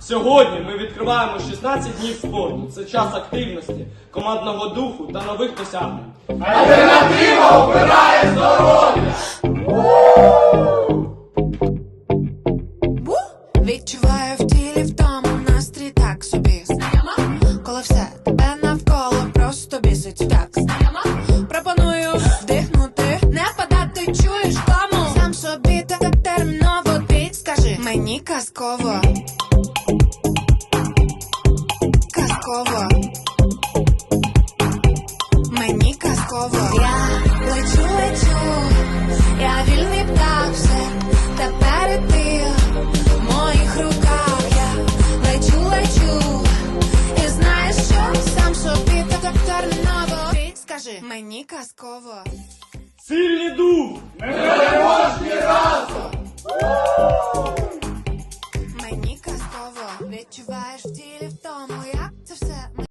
Сьогодні ми відкриваємо 16 днів спорту. Це час активності, командного духу та нових досягнень. Бу! Відчуваю в тілі втому настрій так собі. Знайома? Коли все тебе навколо просто бісить так. Знайома? Пропоную вдихнути, не падати, чуєш кому? Сам собі так терміново ти скажи мені казково. Казково. Мені. Я лечу, лечу, я вільний птах, все тепер і ти в моїх руках. Я лечу, лечу, і знаєш що? Сам собі так так терміново. Ти скажи, мені казково. Сильний дух! Мені казково, відчуваєш в тілі